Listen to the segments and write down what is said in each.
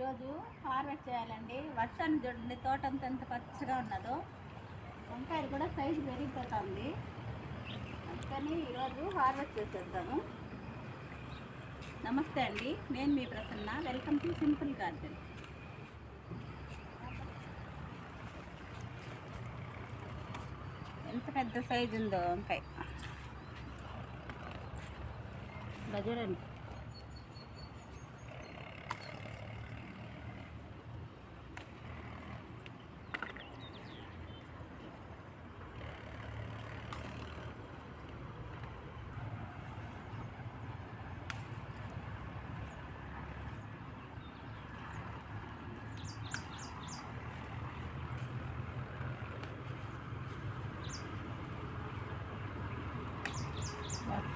ఈరోజు హార్వెస్ట్ చేయాలండి. వర్షాన్ని చూడండి తోట అంత ఎంత పచ్చగా ఉన్నదో. వంకాయలు కూడా సైజు పెరిగిపోతుంది. అందుకని ఈరోజు హార్వెస్ట్ చేసేద్దాము. నమస్తే అండి నేను మీ Prasanna. Welcome to simple garden. ఎంత పెద్ద సైజు ఉందో వంకాయ. ఇలా చూడండి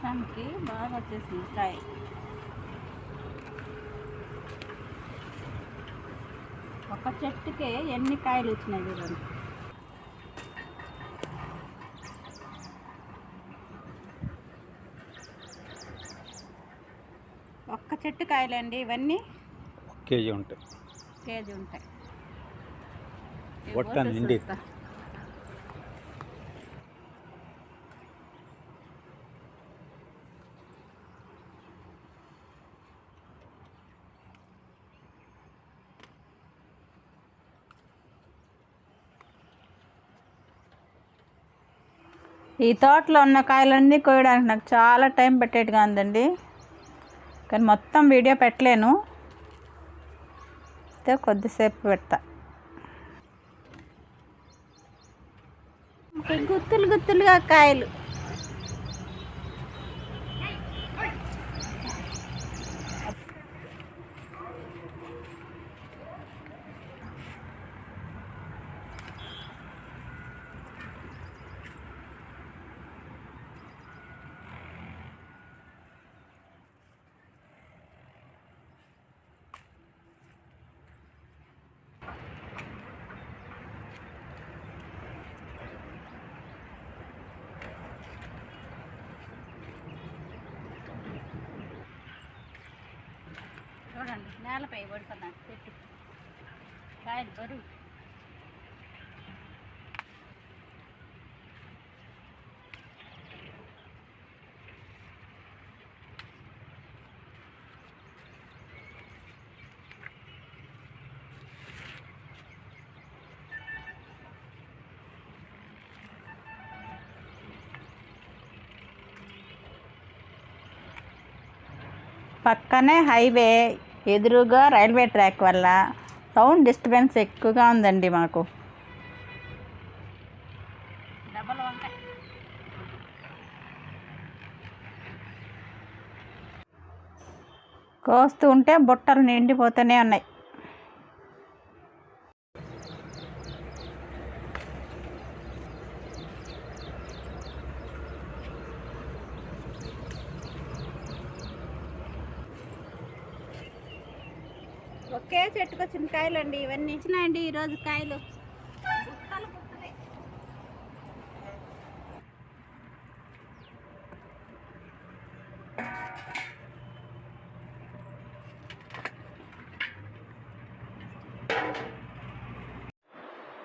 వర్షానికి బాగా వచ్చేసింది కాయ ఒక చెట్టుకే ఎన్ని కాయలు వచ్చినాయి చూడండి. ఒక్క చెట్టు కాయలండి ఇవన్నీ? కేజీ ఉంటాయి. కేజీ ఉంటాయి. ఈ తోటలో ఉన్న కాయలన్నీ కోయడానికి నాకు చాలా టైం పెట్టేట్టుగా ఉందండి. కానీ మొత్తం వీడియో పెట్టలేను. అయితే కొద్దిసేపు పెడతా. గుత్తులు గుత్తులుగా కాయలు. చూడండి నేలపై పడుకున్నాను చెట్టు కాయలు బరువు. పక్కనే హైవే ఎదురుగా రైల్వే ట్రాక్ వల్ల సౌండ్ డిస్టర్బెన్స్ ఎక్కువగా ఉందండి మాకు. కోస్తూ ఉంటే బుట్టలు నిండిపోతూనే ఉన్నాయి. ఒకే చెట్టుకు వచ్చిన కాయలు అండి ఇవన్నీ ఇచ్చినాయండి ఈరోజు కాయలు.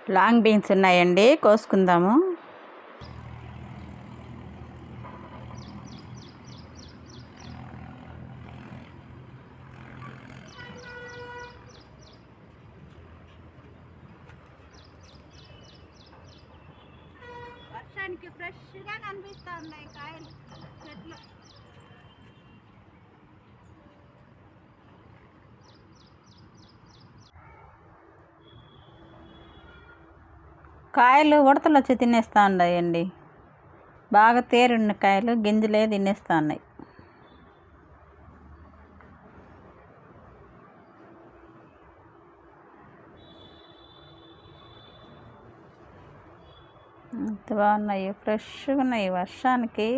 లాంగ్ బీన్స్ ఉన్నాయండి కోసుకుందాము వర్షానికి ఫ్రెష్గా కనిపిస్తూ ఉన్నాయి కాయలు చెట్లు కాయలు ఉడతలు వచ్చి తినేస్తూ ఉన్నాయండి బాగా తేరున్న కాయలు గింజలే తినేస్తూ ఉన్నాయి ఎంత బాగున్నాయి ఫ్రెష్గా ఉన్నాయి వర్షానికి.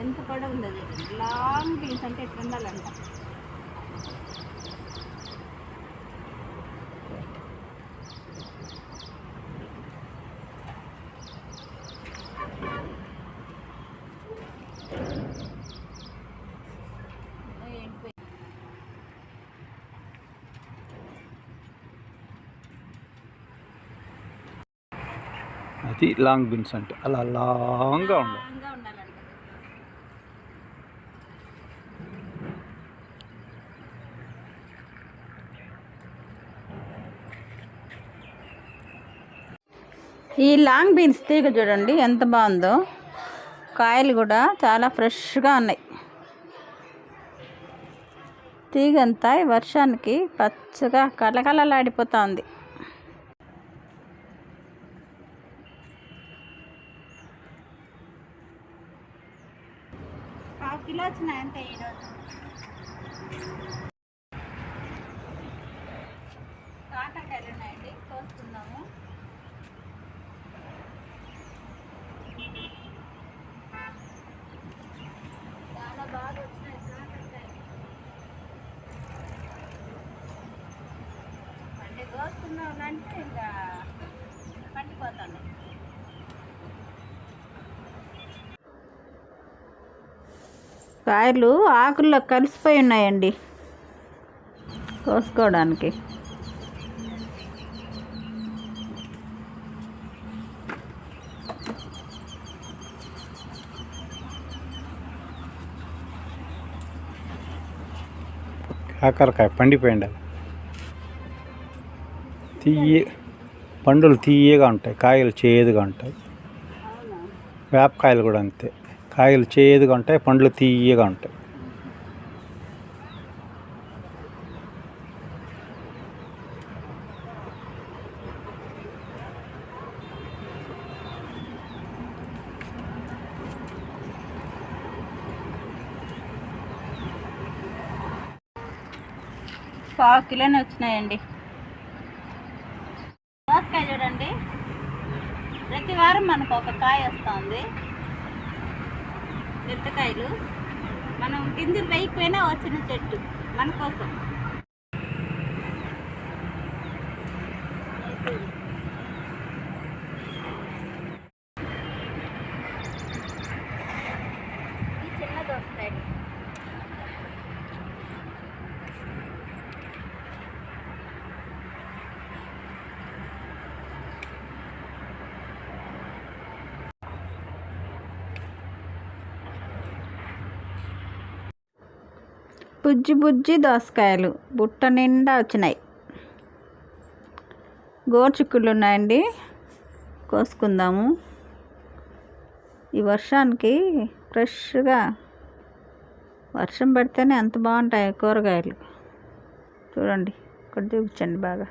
ఎంత పడ ఉంది లాంగ్ బీన్స్ అంటే ఎట్లా ఉండాలంట అది లాంగ్ బీన్స్ అంటే. అలా లాంగ్గా ఉండాలి. ఈ లాంగ్ బీన్స్ తీగ చూడండి ఎంత బాగుందో. కాయలు కూడా చాలా ఫ్రెష్గా ఉన్నాయి. తీగంతా వర్షానికి పచ్చగా కలకలలాడిపోతా ఉంది. పావు కిలో వచ్చినాయి అంతే ఈరోజు కాటకాయలు ఉన్నాయండి కోసుకుందాము చాలా బాగా వచ్చినాయి కాకరకాయలు అంటే కోసుకుందాం అంటే ఇంకా పండిపోతాను కాయలు ఆకుల్లో కలిసిపోయి ఉన్నాయండి. కోసుకోవడానికి. కాకరకాయ పండిపోయింది తీయ పండులు తీయగా ఉంటాయి కాయలు చేదుగా ఉంటాయి. వేపకాయలు కూడా అంతే. కాయలు చేదుగా ఉంటాయి పండ్లు తీయగా ఉంటాయి. పావు కిలోనే వచ్చినాయండి. దోసకాయ చూడండి. ప్రతి వారం మనకు ఒక కాయ వస్తుంది. మిరపకాయలు. మనం గింజలు వేయకపోయినా వచ్చిన చెట్టు మన కోసం ఈ చిన్న దోసకాయ బుజ్జి బుజ్జి దోసకాయలు. బుట్ట నిండా వచ్చినాయి. గోరుచిక్కుళ్ళు ఉన్నాయండి. కోసుకుందాము. ఈ వర్షానికి ఫ్రెష్గా వర్షం పడితేనే అంత బాగుంటాయి కూరగాయలు. చూడండి ఇక్కడ చూపించండి బాగా.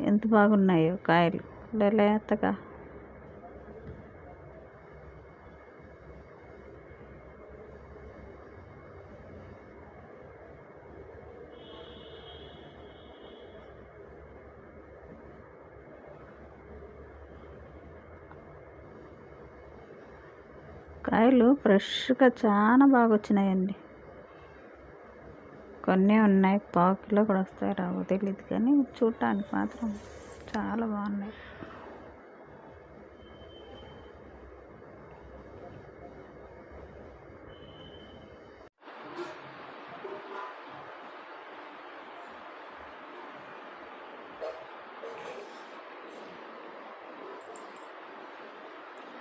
ఎంత బాగున్నాయో కాయలు. లేతగా. కాయలు ఫ్రెష్గా చాలా బాగా వచ్చినాయండి కొన్ని ఉన్నాయి పాకులో కూడా వస్తాయి రావో తెలియదు కానీ చూడటానికి మాత్రం చాలా బాగున్నాయి.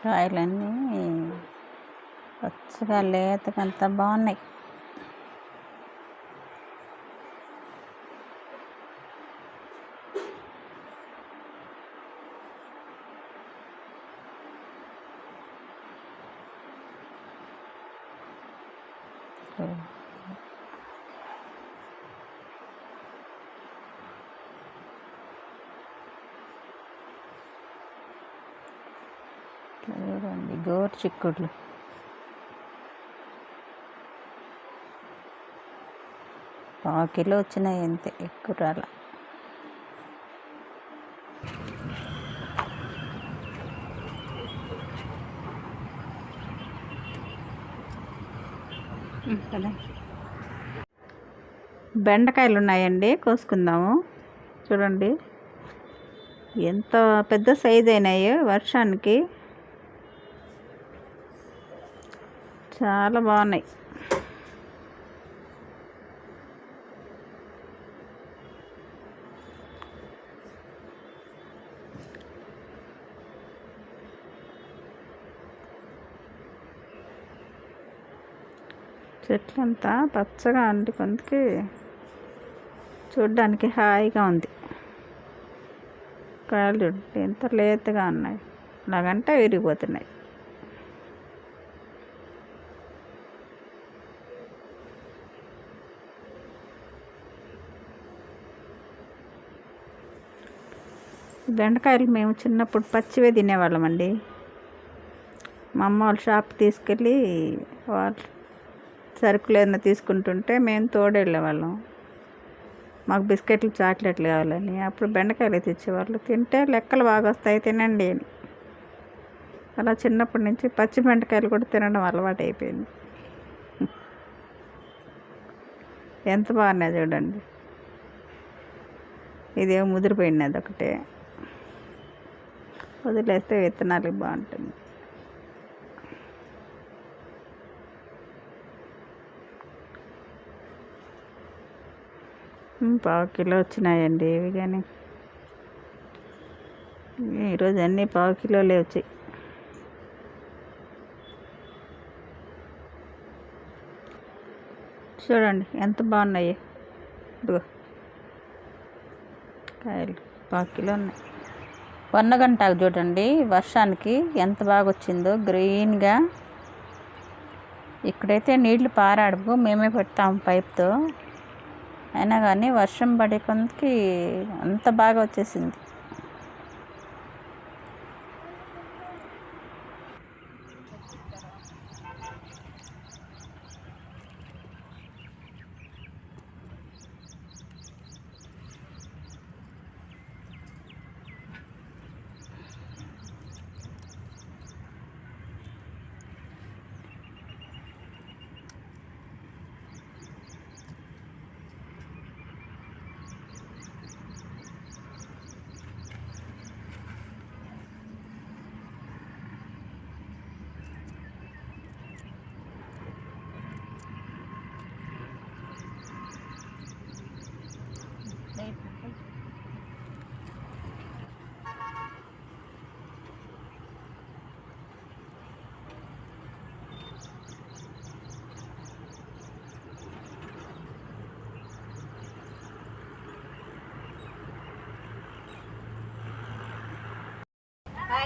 రాయలన్నీ పచ్చగా లేతగా అంత బాగున్నాయి. చూడండి గోరు చిక్కుడులు పావు కిలో వచ్చినాయి అంతే ఎక్కువ రాల. బెండకాయలు ఉన్నాయండి కోసుకుందాము. చూడండి. ఎంత పెద్ద సైజ్ అయినాయో వర్షానికి. చాలా బాగున్నాయి. చెట్లంతా పచ్చగా అండి కొంతకి చూడ్డానికి హాయిగా ఉంది. కాయలు చూడండి ఎంత లేతగా ఉన్నాయి. అలాగంటే విరిగిపోతున్నాయి. బెండకాయలు మేము చిన్నప్పుడు పచ్చివే తినేవాళ్ళమండి. మా అమ్మ వాళ్ళ షాప్ తీసుకెళ్ళి వాళ్ళు సరుకులు ఏదైనా తీసుకుంటుంటే మేము తోడెళ్ళేవాళ్ళం. మాకు బిస్కెట్లు చాక్లెట్లు కావాలని అప్పుడు బెండకాయలు తెచ్చేవాళ్ళు తింటే లెక్కలు బాగా వస్తాయి తినండి అని. అలా చిన్నప్పటి నుంచి పచ్చి బెండకాయలు కూడా తినడం అలవాటు అయిపోయింది. ఎంత బాగున్నాయి చూడండి. ఇదేమో ముదిరిపోయింది ఒకటే. వదిలేస్తే విత్తనాలు బాగుంటుంది. పావు కిలో వచ్చినాయండి ఇవి కానీ. ఈరోజు అన్నీ పావు కిలోలే వచ్చాయి. చూడండి ఎంత బాగున్నాయి. ఇదిగో. కాయలు పావు కిలో ఉన్నాయి. వన్నగంటాకు చూడండి. వర్షానికి ఎంత బాగా వచ్చిందో గ్రీన్గా. ఇక్కడైతే నీళ్ళు పారాడవు. మేమే పెడతాం పైప్తో. అయినా కానీ వర్షం పడే కొంతకి అంత బాగా వచ్చేసింది.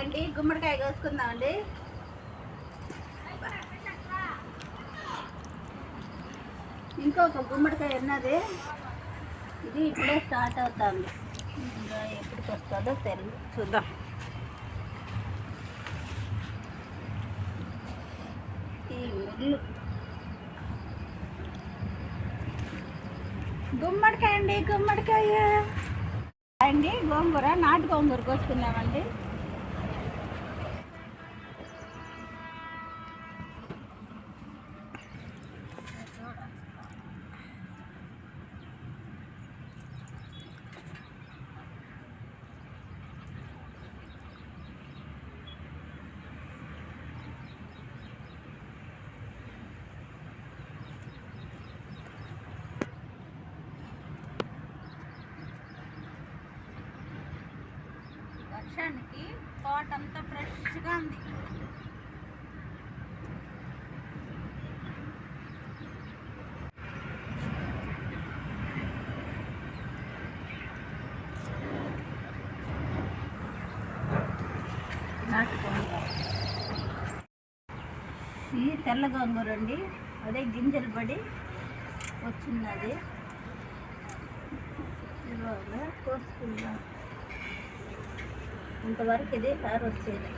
అండి గుమ్మడికాయ కోసుకుందామండి. ఇంకొక గుమ్మడికాయ ఉన్నది. ఇది ఇప్పుడే స్టార్ట్ అవుతుంది. ఇంకా ఎప్పటికి వస్తుందో తెలియదు చూద్దాం. ఈ ముళ్ళు. గుమ్మడికాయ అండి గుమ్మడికాయ. అండి గోంగూర నాటు గోంగూర కోసుకున్నామండి వర్షానికి తోట అంతా ఫ్రెష్గా ఉంది. ఇది తెల్ల గోంగూర అండి. అదే గింజలు పడి వచ్చింది ఇవాళ కోసుకుందాం. ఇంతవరకు ఇదే కారు వచ్చేది.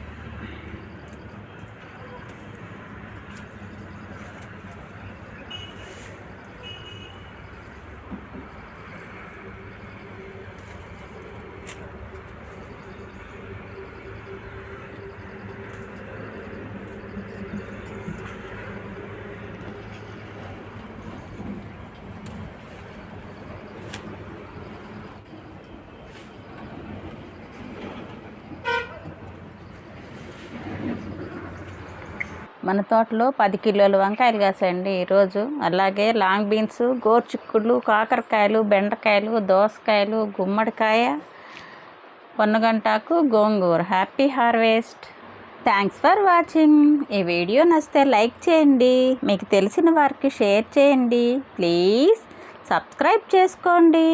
మన తోటలో పది కిలోలు వంకాయలు కాసాయండి ఈరోజు. అలాగే లాంగ్ బీన్స్ గోర్చిక్కుళ్ళు కాకరకాయలు బెండకాయలు దోసకాయలు గుమ్మడికాయ పొన్నగంటాకు గోంగూర. Happy harvest thanks for watching ఈ వీడియో నచ్చితే లైక్ చేయండి. మీకు తెలిసిన వారికి షేర్ చేయండి. ప్లీజ్ సబ్స్క్రైబ్ చేసుకోండి.